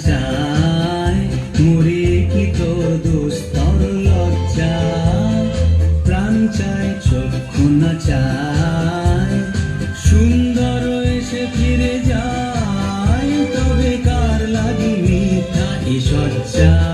চায়। মরে কি তোর দুস্তর লজ্জা? প্রাণ চায় চক্ষু না চায়। সুন্দর এসে ফিরে যায়, তবে কার লাগি মিথ্যা এ সজ্জা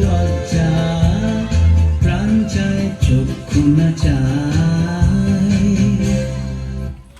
চক্ষু না চা